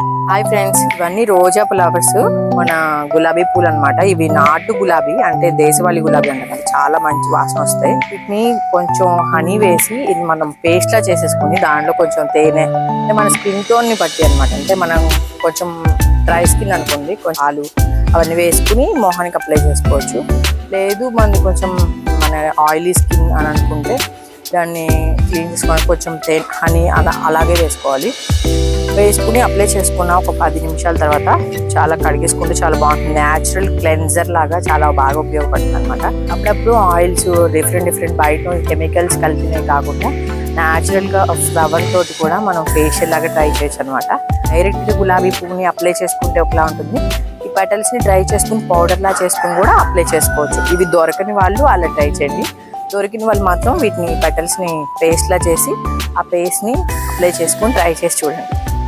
Hi friends ఇవన్నీ రోజా flowers మన గులాబీ పూలు అనమాట ఇవి నాటు గులాబీ అంటే దేశవాళీ గులాబీ అన్నమాట. చాలా మంచి వాసన వస్తాయి. వీటిని కొంచెం హనీ వేసి ఇది మనం పేస్ట్ లా చేసేసుకుని దాంట్లో కొంచెం తేనె అంటే మన స్కిన్ టోన్ని బట్టి అనమాట అంటే మనం కొంచెం డ్రై స్కిన్ అనుకోండి కొంచెం ఆలు అవన్నీ వేసుకుని మొహానికి అప్లై చేసుకోవచ్చు. లేదు మనది కొంచెం మన ఆయిలీ స్కిన్ అని అనుకుంటే దాన్ని క్లీన్ చేసుకోవడానికి కొంచెం తే హనీ అలా అలాగే వేసుకోవాలి. వేసుకుని అప్లై చేసుకున్న ఒక పది నిమిషాల తర్వాత చాలా కడిగేసుకుంటే చాలా బాగుంటుంది. న్యాచురల్ క్లెన్జర్ లాగా చాలా బాగా ఉపయోగపడుతుంది అనమాట అప్పుడప్పుడు ఆయిల్స్ డిఫరెంట్ డిఫరెంట్ బయట కెమికల్స్ కలిపినవి కాకుండా న్యాచురల్గా ఫ్లవర్ తోటి కూడా మనం ఫేషియల్ లాగా ట్రై చేయొచ్చు అనమాట డైరెక్ట్గా గులాబీ పువ్వుని అప్లై చేసుకుంటే ఒకలా ఉంటుంది. ఈ పెటల్స్ని డ్రై చేసుకుని పౌడర్లా చేసుకుని కూడా అప్లై చేసుకోవచ్చు. ఇవి దొరకని వాళ్ళు అలా ట్రై చేయండి. దొరికిన వాళ్ళు మాత్రం వీటిని పెటల్స్ పేస్ట్లా చేసి ఆ పేస్ట్ని అప్లై చేసుకుని ట్రై చేసి చూడండి.